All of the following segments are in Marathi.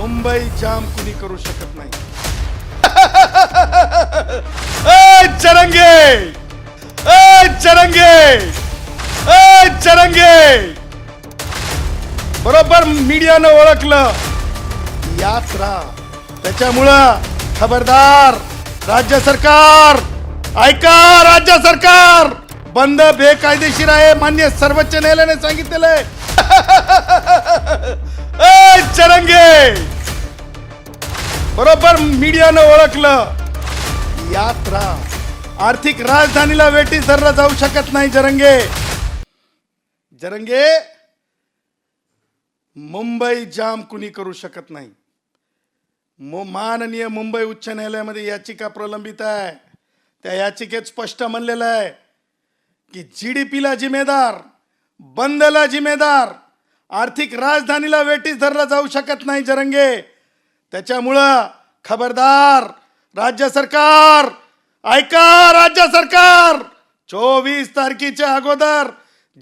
मुंबई जाम कुणी करू शकत नाही. चरंगे! ए चरंगे! ए चरंगे! बरोबर मीडियानं ओळखलं. यात्रा त्याच्यामुळं खबरदार राज्य सरकार. ऐका राज्य सरकार! बंद बेकायदेशीर आहे मान्य सर्वोच्च न्यायालयाने सांगितलेलं आहे. चरंगे! बरोबर मीडियानं ओळखलं. यात्रा. आर्थिक राजधानीला वेटी धरला जाऊ शकत नाही जरंगे. जरंगे मुंबई जाम कुणी करू शकत नाही. माननीय मुंबई उच्च न्यायालयामध्ये याचिका प्रलंबित आहे. त्या याचिकेत स्पष्ट म्हणलेलं आहे. की जी डी पीला जिम्मेदार बंदला जिम्मेदार आर्थिक राजधानीला वेटीस धरला जाऊ शकत नाही जरंगे. त्याच्यामुळं खबरदार राज्य सरकार ऐका राज्य सरकार चोवीस तारखेच्या अगोदर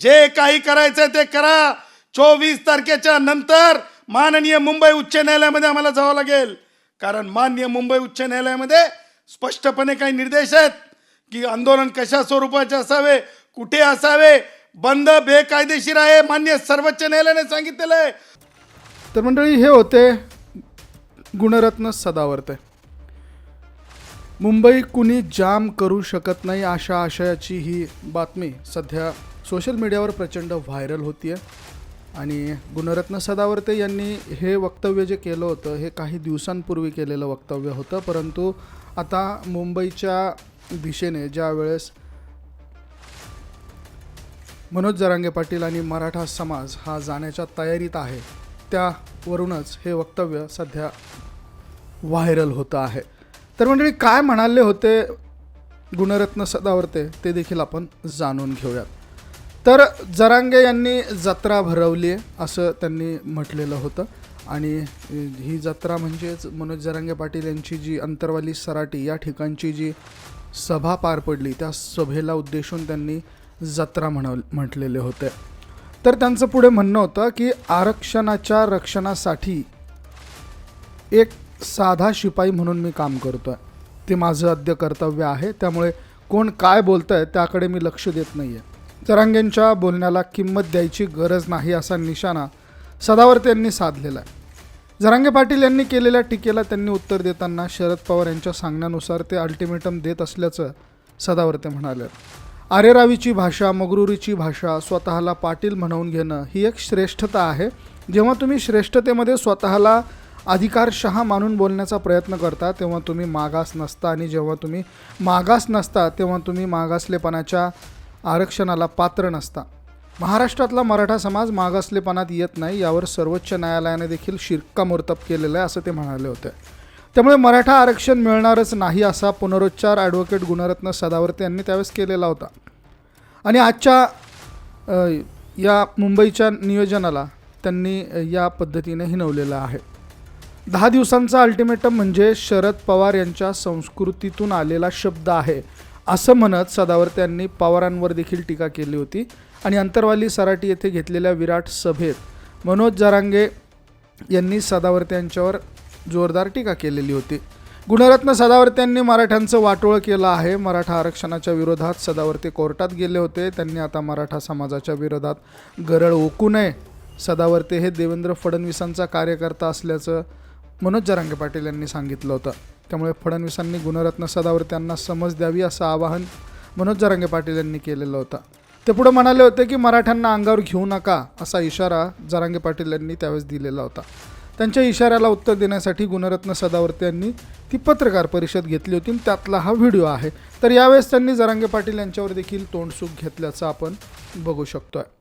जे काही करायचंय ते करा. चोवीस तारखेच्या नंतर माननीय मुंबई उच्च न्यायालयामध्ये आम्हाला जावं लागेल. कारण माननीय मुंबई उच्च न्यायालयामध्ये स्पष्टपणे काही निर्देश आहेत की आंदोलन कशा स्वरूपाचे असावे कुठे असावे? बंद बेकायदेशीर आहे मान्य सर्वोच्च न्यायालयाने सांगितलेलं आहे. तर मंडळी हे होते गुणरत्न सदावर्ते. मुंबई कुणी जाम करू शकत नाही अशा आशयाची ही बातमी सध्या सोशल मीडियावर प्रचंड व्हायरल होती आहे आणि गुणरत्न सदावर्ते यांनी हे वक्तव्य जे केलं होतं हे काही दिवसांपूर्वी केलेलं वक्तव्य होतं. परंतु आता मुंबईच्या दिशेने ज्या वेळेस मनोज जरांगे पाटील आणि मराठा समाज हा जाण्याच्या तयारीत आहे. त्यावरूनच हे वक्तव्य सध्या व्हायरल होतं आहे. तर मंडळी काय म्हणाले होते गुणरत्न सदावर्ते? ते देखील आपण जाणून घेऊयात. तर जरांगे यांनी जत्रा भरवली आहे असं त्यांनी म्हटलेलं होतं. आणि ही जत्रा म्हणजेच मनोज जरांगे पाटील यांची जी अंतरवाली सराटी या ठिकाणची जी सभा पार पडली त्या सभेला उद्देशून त्यांनी जत्रा म्हण म्हटलेले होते. तर त्यांचं पुढे म्हणणं होतं की आरक्षणाच्या रक्षणासाठी एक साधा शिपाई म्हणून मी काम करतो आहे ते माझं अद्य कर्तव्य आहे त्यामुळे कोण काय बोलतं आहे त्याकडे मी लक्ष देत नाही आहे जरांगेंच्या बोलण्याला किंमत द्यायची गरज नाही असा निशाणा सदावर यांनी साधलेला आहे. जरांगे पाटील यांनी केलेल्या टीकेला त्यांनी उत्तर देताना शरद पवार यांच्या सांगण्यानुसार ते अल्टिमेटम देत असल्याचं सदावर्ते म्हणाले. आरेरावीची भाषा मगरुरीची भाषा स्वतःला पाटील म्हणवून घेणं ही एक श्रेष्ठता आहे. जेव्हा तुम्ही श्रेष्ठतेमध्ये स्वतःला अधिकारशहा मानून बोलण्याचा प्रयत्न करता तेव्हा तुम्ही मागास नसता आणि जेव्हा तुम्ही मागास नसता तेव्हा तुम्ही मागासलेपणाच्या आरक्षणाला पात्र नसता. महाराष्ट्रातला मराठा समाज मागासलेपणात येत नाही यावर सर्वोच्च न्यायालयाने देखील शिक्कामोर्तब केलेलं आहे असं ते म्हणाले होते. त्यामुळे मराठा आरक्षण मिळणारच नाही असा पुनरुच्चार ॲडव्होकेट गुणरत्न सदावर्ते यांनी त्यावेळेस केलेला होता. आणि आजच्या या मुंबईच्या नियोजनाला त्यांनी या पद्धतीने हिनवलेलं आहे. दहा दिवसांचा अल्टिमेटम म्हणजे शरद पवार यांच्या संस्कृतीतून आलेला शब्द आहे असं म्हणत सदावर्ते यांनी पवारांवर देखील टीका केली होती. आणि अंतरवाली सराटी येथे घेतलेल्या विराट सभेत मनोज जरांगे यांनी सदावर्ते यांच्यावर जोरदार टीका केलेली होती. गुणरत्न सदावर्त्यांनी मराठ्यांचं वाटोळं केलं आहे. मराठा आरक्षणाच्या विरोधात सदावर्ती कोर्टात गेले होते. त्यांनी आता मराठा समाजाच्या विरोधात गरळ ओकू नये. सदावर्ते हे देवेंद्र फडणवीसांचा कार्यकर्ता असल्याचं मनोज जरांगे पाटील यांनी सांगितलं होतं. त्यामुळे फडणवीसांनी गुणरत्न सदावर्त्यांना समज द्यावी असं आवाहन मनोज जरांगे पाटील यांनी केलेलं होतं. ते पुढे म्हणाले होते की मराठ्यांना अंगावर घेऊ नका असा इशारा जरांगे पाटील यांनी त्यावेळेस दिलेला होता. त्यांच्या इशाऱ्याला उत्तर देण्यासाठी गुणरत्न सदावर्ते यांनी ती पत्रकार परिषद घेतली होती आणि त्यातला हा व्हिडिओ आहे. तर यावेळेस त्यांनी जरांगे पाटील यांच्यावर देखील तोंडसूक घेतल्याचं आपण बघू शकतो आहे